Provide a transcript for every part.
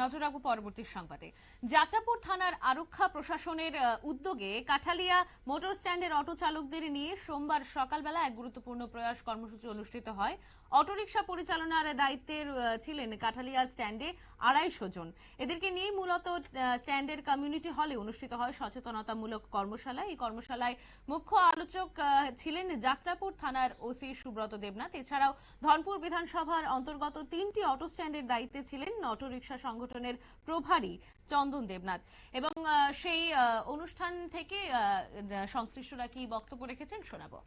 নজর রাখব পরবর্তী সংবাদে। যাত্রাপুর থানার আরক্ষা প্রশাসনের উদ্যোগে কাঠালিয়া মোটর স্ট্যান্ডের অটো চালকদের নিয়ে সোমবার সকালবেলা এক গুরুত্বপূর্ণ প্রয়াস কর্মসূচি অনুষ্ঠিত হয়। অটোরিকশা পরিচালনার দায়িত্বের আহ, ছিলেন কাঠালিয়া স্ট্যান্ডে আড়াইশো জন। এদেরকে নিয়ে মূলত স্ট্যান্ডের কমিউনিটি হলে অনুষ্ঠিত হয় সচেতনতামূলক কর্মশালা। এই কর্মশালায় মুখ্য আলোচক ছিলেন যাত্রাপুর থানার ওসি সুব্রত দেবনাথ। এছাড়াও ধনপুর বিধানসভার অন্তর্গত তিনটি অটো স্ট্যান্ডের দায়িত্বে ছিলেন অটোরিকশা সংগঠনের প্রভারী চন্দন দেবনাথ। এবং সেই অনুষ্ঠান থেকে সংশ্লিষ্টরা কি বক্তব্য রেখেছেন শোনাবো।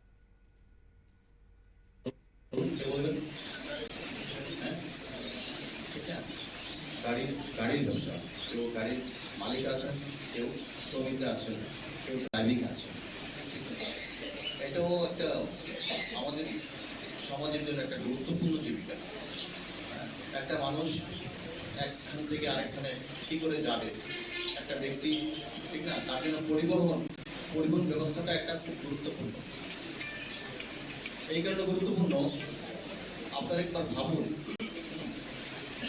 গাড়ির গাড়ির কেউ গাড়ির মালিক আছেন কেউ আছেন কেউ ড্রাইভিং আছেন। এটাও একটা আমাদের সমাজের জন্য একটা গুরুত্বপূর্ণ জীবিকা। হ্যাঁ, একটা মানুষ একখান থেকে আরেকখানে কি করে যাবে? একটা ব্যক্তি, ঠিক না? তার জন্য পরিবহন পরিবহন ব্যবস্থাটা একটা খুব গুরুত্বপূর্ণ। এই কারণে গুরুত্বপূর্ণ, আপনারা একবার ভাবুন,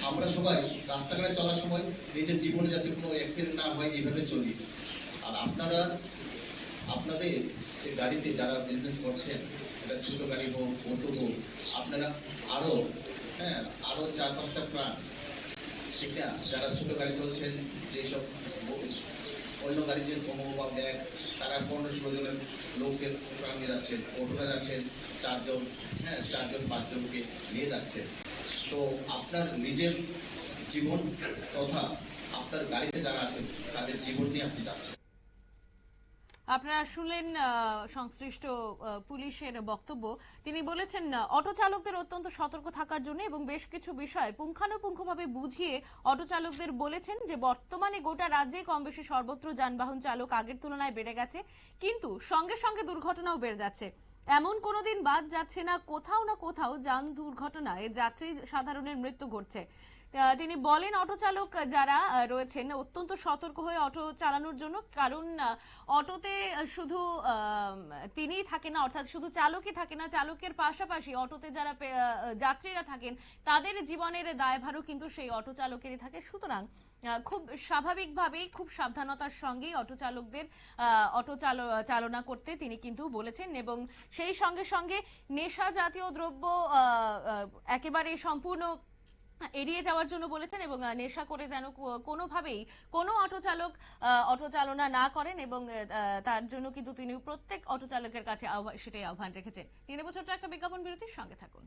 আমরা সবাই রাস্তাঘাটে চলার সময় নিজের জীবনে যাতে কোনো অ্যাক্সিডেন্ট না হয়, এইভাবে চলি। আর আপনারা, আপনাদের যে গাড়িতে যারা বিজনেস করছেন এটা ছোট গাড়ি হোক অটো হোক, আপনারা আরও হ্যাঁ আরও চার পাঁচটা প্রাণ ঠিক না যারা ছোট গাড়ি চলছেন, যেসব অন্য গাড়ি যে সমূহ বা ব্যাগস তারা পনেরো ষোলো জনের লোকের প্রাণ নিয়ে যাচ্ছেন অটোরা যাচ্ছেন, চারজন হ্যাঁ চারজন, পাঁচজনকে নিয়ে যাচ্ছেন। তো আপনার নিজের জীবন তথা আপনার গাড়িতে যারা আছেন, তাদের জীবন নিয়ে আপনি যাচ্ছেন। আপনারা শুনলেন সংশ্লিষ্ট পুলিশের বক্তব্য। তিনি বলেছেন অটো চালকদের অত্যন্ত সতর্ক থাকার জন্য এবং বেশ কিছু বিষয় পুঙ্খানুপুঙ্খভাবে বুঝিয়ে অটো চালকদের বলেছেন যে, বর্তমানে গোটা রাজ্যে কম বেশি সর্বত্র যানবাহন চালক আগের তুলনায় বেড়ে গেছে, কিন্তু সঙ্গে সঙ্গে দুর্ঘটনাও বেড়ে যাচ্ছে। এমন কোনোদিন বাদ যাচ্ছে না, কোথাও না কোথাও যান দুর্ঘটনায় যাত্রী সাধারণের মৃত্যু ঘটছে। তিনি বলেন অটো চালক যারা রয়েছেন অত্যন্ত সতর্ক হয়ে অটো চালানোর জন্য, কারণ অটোতে শুধু তিনিই থাকেন না, অর্থাৎ শুধু চালকই থাকে না, চালকের পাশাপাশি অটোতে যারা যাত্রীরা থাকেন, তাদের জীবনের দায়ভারও কিন্তু সেই অটো চালকেরই থাকে। সুতরাং খুব স্বাভাবিকভাবেই, খুব সাবধানতার সঙ্গেই অটো চালকদের অটো চাল- চালনা করতে তিনি কিন্তু বলেছেন এবং সেই সঙ্গে সঙ্গে নেশা জাতীয় দ্রব্য একেবারে সম্পূর্ণ এড়িয়ে যাওয়ার জন্য বলেছেন এবং নেশা করে যেন কোনোভাবেই কোনো অটো চালক অটো চালনা না করেন এবং তার জন্য কিন্তু তিনি প্রত্যেক অটো চালকের কাছে সেটাই আহ্বান রেখেছেন। তিন বছরটা একটা বিজ্ঞাপন বিরতির সঙ্গে থাকুন।